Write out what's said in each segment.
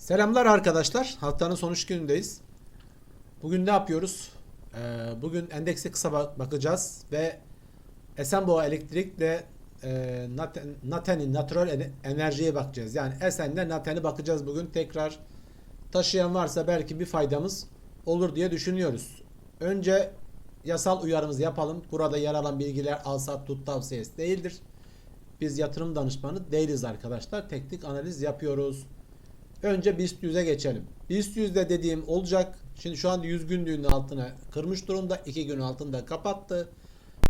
Selamlar arkadaşlar. Haftanın son üç günündeyiz. Bugün ne yapıyoruz? Ee, bugün endekse kısa bak- bakacağız ve Esenboğa Elektrik'le e, Naten, Naten'in natural ene- enerjiye bakacağız. Yani Esen'le Naten'e bakacağız bugün. Tekrar taşıyan varsa belki bir faydamız olur diye düşünüyoruz. Önce yasal uyarımızı yapalım. Burada yer alan bilgiler al sat tut tavsiyesi değildir. Biz yatırım danışmanı değiliz arkadaşlar. Teknik analiz yapıyoruz. Önce BIST 100'e geçelim. BIST 100'de dediğim olacak. Şimdi şu an 100 günlüğün altına kırmış durumda. 2 gün altında kapattı.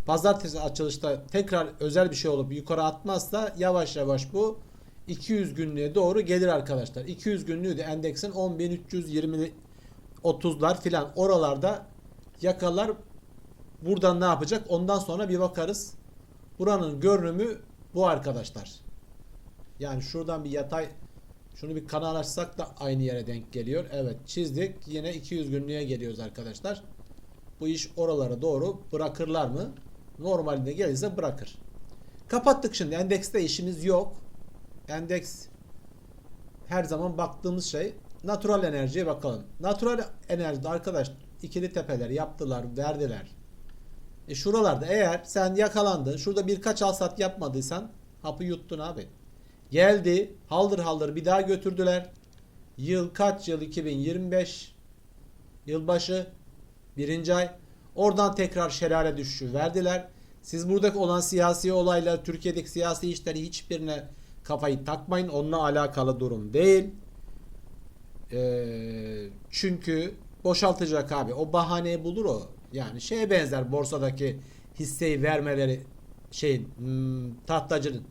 Pazartesi açılışta tekrar özel bir şey olup yukarı atmazsa yavaş yavaş bu 200 günlüğe doğru gelir arkadaşlar. 200 günlüğü de endeksin 10.320 30'lar filan oralarda yakalar. Buradan ne yapacak? Ondan sonra bir bakarız. Buranın görünümü bu arkadaşlar. Yani şuradan bir yatay şunu bir kanal açsak da aynı yere denk geliyor. Evet çizdik. Yine 200 günlüğe geliyoruz arkadaşlar. Bu iş oralara doğru bırakırlar mı? Normalinde gelirse bırakır. Kapattık şimdi. Endekste işimiz yok. Endeks her zaman baktığımız şey natural enerjiye bakalım. Natural enerjide arkadaş ikili tepeler yaptılar, verdiler. E şuralarda eğer sen yakalandın, şurada birkaç al sat yapmadıysan hapı yuttun abi. Geldi, haldır haldır bir daha götürdüler. Yıl kaç yıl 2025 yılbaşı birinci ay. Oradan tekrar şelale düşüşü verdiler. Siz buradaki olan siyasi olaylar, Türkiye'deki siyasi işleri hiçbirine kafayı takmayın. Onunla alakalı durum değil. Ee, çünkü boşaltacak abi. O bahaneyi bulur o. Yani şeye benzer borsadaki hisseyi vermeleri şeyin hmm, tahtacının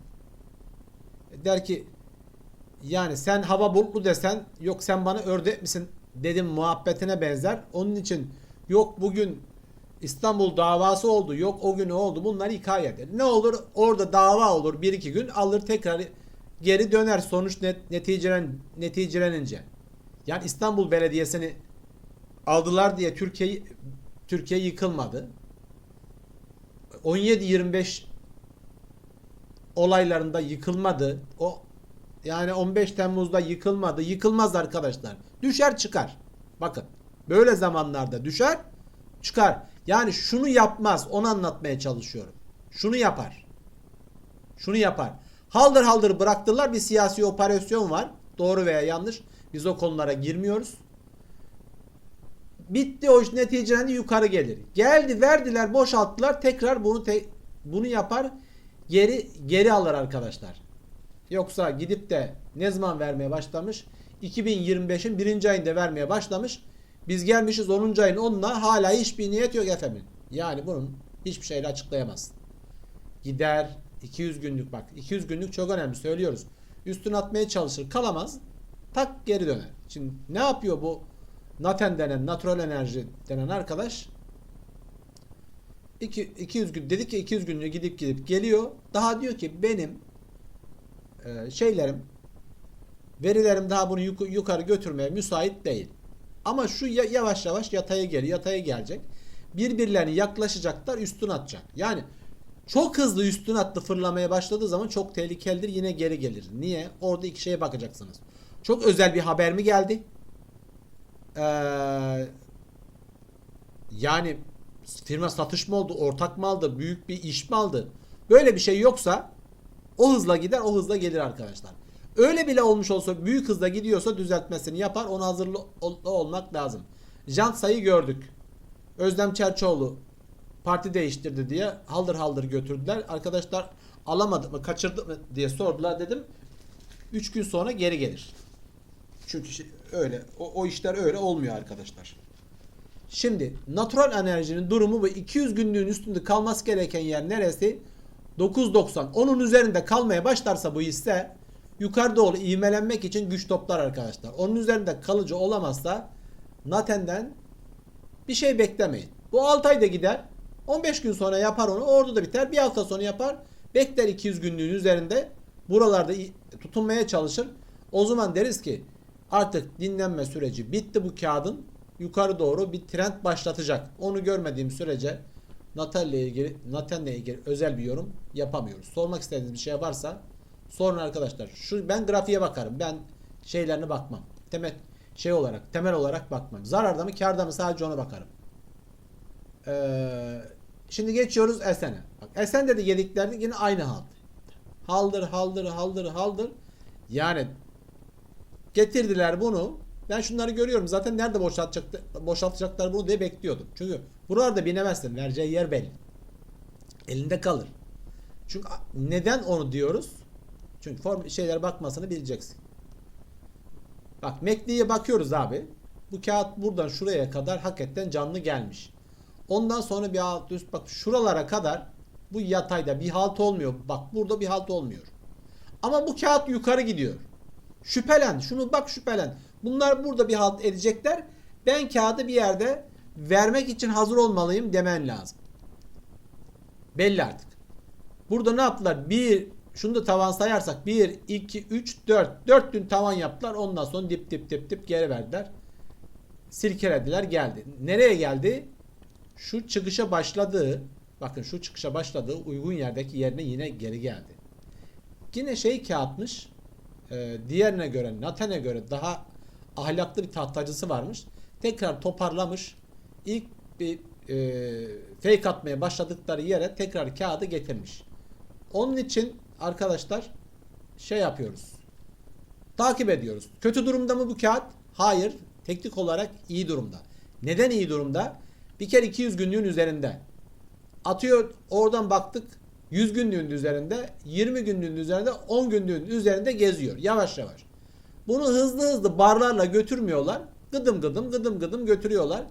der ki yani sen hava bulutlu desen yok sen bana ördek misin dedim muhabbetine benzer. Onun için yok bugün İstanbul davası oldu yok o gün oldu bunlar hikayedir. Ne olur orada dava olur bir iki gün alır tekrar geri döner sonuç net, neticelen, neticelenince. Yani İstanbul Belediyesi'ni aldılar diye Türkiye Türkiye yıkılmadı. 17-25 olaylarında yıkılmadı. O yani 15 Temmuz'da yıkılmadı. Yıkılmaz arkadaşlar. Düşer çıkar. Bakın. Böyle zamanlarda düşer çıkar. Yani şunu yapmaz. Onu anlatmaya çalışıyorum. Şunu yapar. Şunu yapar. Haldır haldır bıraktılar. Bir siyasi operasyon var. Doğru veya yanlış. Biz o konulara girmiyoruz. Bitti o iş neticelendi yukarı gelir. Geldi verdiler boşalttılar tekrar bunu te- bunu yapar geri geri alır arkadaşlar. Yoksa gidip de ne zaman vermeye başlamış? 2025'in birinci ayında vermeye başlamış. Biz gelmişiz 10. ayın 10'una hala hiçbir niyet yok efendim. Yani bunun hiçbir şeyle açıklayamazsın. Gider 200 günlük bak 200 günlük çok önemli söylüyoruz. Üstüne atmaya çalışır kalamaz tak geri döner. Şimdi ne yapıyor bu Naten denen natural enerji denen arkadaş? İki, 200 gün dedik ki 200 günlüğü gidip gidip geliyor. Daha diyor ki benim e, şeylerim verilerim daha bunu yuk- yukarı götürmeye müsait değil. Ama şu ya- yavaş yavaş yataya geri yataya gelecek. Birbirlerine yaklaşacaklar üstün atacak. Yani çok hızlı üstün attı fırlamaya başladığı zaman çok tehlikelidir yine geri gelir. Niye? Orada iki şeye bakacaksınız. Çok özel bir haber mi geldi? Ee, yani firma satış mı oldu, ortak mı aldı, büyük bir iş mi aldı? Böyle bir şey yoksa o hızla gider, o hızla gelir arkadaşlar. Öyle bile olmuş olsa, büyük hızla gidiyorsa düzeltmesini yapar. Ona hazırlı ol- olmak lazım. Jant sayı gördük. Özlem Çerçoğlu parti değiştirdi diye haldır haldır götürdüler. Arkadaşlar alamadı mı, kaçırdı mı diye sordular dedim. 3 gün sonra geri gelir. Çünkü şey- öyle o, o işler öyle olmuyor arkadaşlar. Şimdi natural enerjinin durumu bu 200 günlüğün üstünde kalması gereken yer neresi? 9.90. Onun üzerinde kalmaya başlarsa bu hisse yukarı doğru ivmelenmek için güç toplar arkadaşlar. Onun üzerinde kalıcı olamazsa Naten'den bir şey beklemeyin. Bu 6 ayda gider. 15 gün sonra yapar onu. Orada da biter. Bir hafta sonra yapar. Bekler 200 günlüğün üzerinde. Buralarda tutunmaya çalışır. O zaman deriz ki artık dinlenme süreci bitti bu kağıdın. Yukarı doğru bir trend başlatacak. Onu görmediğim sürece Natal ile ilgili Naten'le ilgili özel bir yorum yapamıyoruz. Sormak istediğiniz bir şey varsa sorun arkadaşlar. Şu ben grafiğe bakarım. Ben şeylerine bakmam. temel şey olarak, temel olarak bakmam. Zararda mı, kârda mı sadece ona bakarım. Ee, şimdi geçiyoruz Esen'e. Bak Esen'de de yediklerinde yine aynı halt. Haldır, haldır, haldır, haldır. Yani getirdiler bunu. Ben şunları görüyorum. Zaten nerede boşaltacak, boşaltacaklar bunu diye bekliyordum. Çünkü buralarda binemezsin. Vereceği yer belli. Elinde kalır. Çünkü neden onu diyoruz? Çünkü form şeyler bakmasını bileceksin. Bak MACD'ye bakıyoruz abi. Bu kağıt buradan şuraya kadar hakikaten canlı gelmiş. Ondan sonra bir alt üst bak şuralara kadar bu yatayda bir halt olmuyor. Bak burada bir halt olmuyor. Ama bu kağıt yukarı gidiyor. Şüphelen. Şunu bak şüphelen. Bunlar burada bir halt edecekler. Ben kağıdı bir yerde vermek için hazır olmalıyım demen lazım. Belli artık. Burada ne yaptılar? Bir şunu da tavan sayarsak 1, 2, 3, 4. 4 gün tavan yaptılar. Ondan sonra dip dip dip dip geri verdiler. Silkelediler geldi. Nereye geldi? Şu çıkışa başladığı bakın şu çıkışa başladığı uygun yerdeki yerine yine geri geldi. Yine şey kağıtmış. E, diğerine göre Naten'e göre daha ahlaklı bir tahtacısı varmış. Tekrar toparlamış. İlk bir e, fake atmaya başladıkları yere tekrar kağıdı getirmiş. Onun için arkadaşlar şey yapıyoruz. Takip ediyoruz. Kötü durumda mı bu kağıt? Hayır. Teknik olarak iyi durumda. Neden iyi durumda? Bir kere 200 günlüğün üzerinde. Atıyor oradan baktık 100 günlüğün üzerinde, 20 günlüğün üzerinde, 10 günlüğün üzerinde geziyor. Yavaş yavaş. Bunu hızlı hızlı barlarla götürmüyorlar. Gıdım gıdım gıdım gıdım götürüyorlar.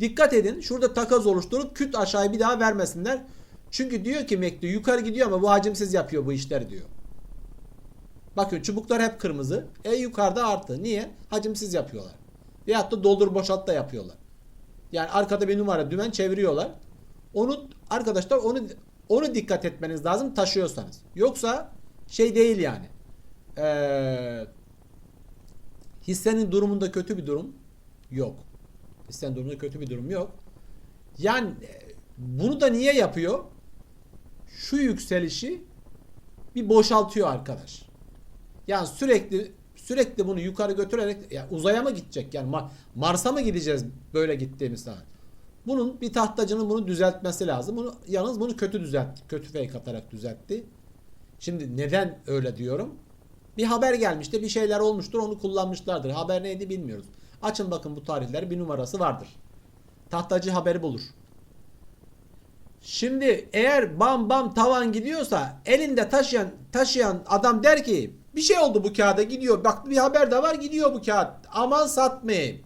Dikkat edin şurada takas oluşturup küt aşağıya bir daha vermesinler. Çünkü diyor ki Mekli yukarı gidiyor ama bu hacimsiz yapıyor bu işleri diyor. Bakın çubuklar hep kırmızı. E yukarıda artı. Niye? Hacimsiz yapıyorlar. Veyahut da doldur boşalt da yapıyorlar. Yani arkada bir numara dümen çeviriyorlar. Onu arkadaşlar onu onu dikkat etmeniz lazım taşıyorsanız. Yoksa şey değil yani. Ee, hissenin durumunda kötü bir durum yok. Hissenin durumunda kötü bir durum yok. Yani e, bunu da niye yapıyor? Şu yükselişi bir boşaltıyor arkadaş. Yani sürekli sürekli bunu yukarı götürerek ya uzaya mı gidecek? Yani Ma- Mars'a mı gideceğiz böyle gittiğimiz zaman? Bunun bir tahtacının bunu düzeltmesi lazım. Bunu yalnız bunu kötü düzeltti. Kötü fake atarak düzeltti. Şimdi neden öyle diyorum? Bir haber gelmişti, bir şeyler olmuştur, onu kullanmışlardır. Haber neydi bilmiyoruz. Açın bakın bu tarihler bir numarası vardır. Tahtacı haberi bulur. Şimdi eğer bam bam tavan gidiyorsa elinde taşıyan taşıyan adam der ki bir şey oldu bu kağıda gidiyor. Bak bir haber de var gidiyor bu kağıt. Aman satmayın.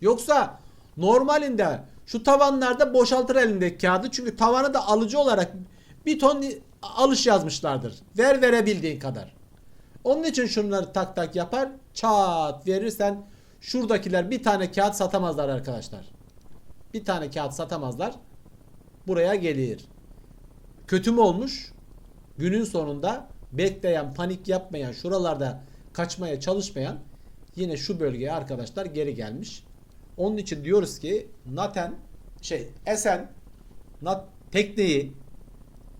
Yoksa normalinde şu tavanlarda boşaltır elindeki kağıdı. Çünkü tavanı da alıcı olarak bir ton alış yazmışlardır. Ver verebildiğin kadar. Onun için şunları tak tak yapar. Çat verirsen şuradakiler bir tane kağıt satamazlar arkadaşlar. Bir tane kağıt satamazlar. Buraya gelir. Kötü mü olmuş? Günün sonunda bekleyen, panik yapmayan, şuralarda kaçmaya çalışmayan yine şu bölgeye arkadaşlar geri gelmiş. Onun için diyoruz ki Naten şey Esen Nat tekneyi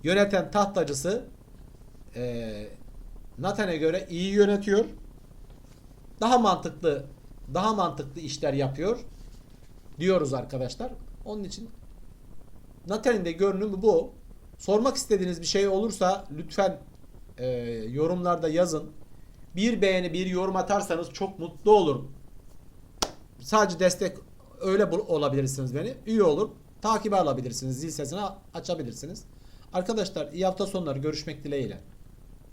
yöneten tahtacısı e, Naten'e göre iyi yönetiyor. Daha mantıklı daha mantıklı işler yapıyor diyoruz arkadaşlar. Onun için Naten'in de görünümü bu. Sormak istediğiniz bir şey olursa lütfen e, yorumlarda yazın. Bir beğeni, bir yorum atarsanız çok mutlu olurum. Sadece destek öyle olabilirsiniz beni. Üye olur. Takibi alabilirsiniz. Zil sesini açabilirsiniz. Arkadaşlar iyi hafta sonları görüşmek dileğiyle.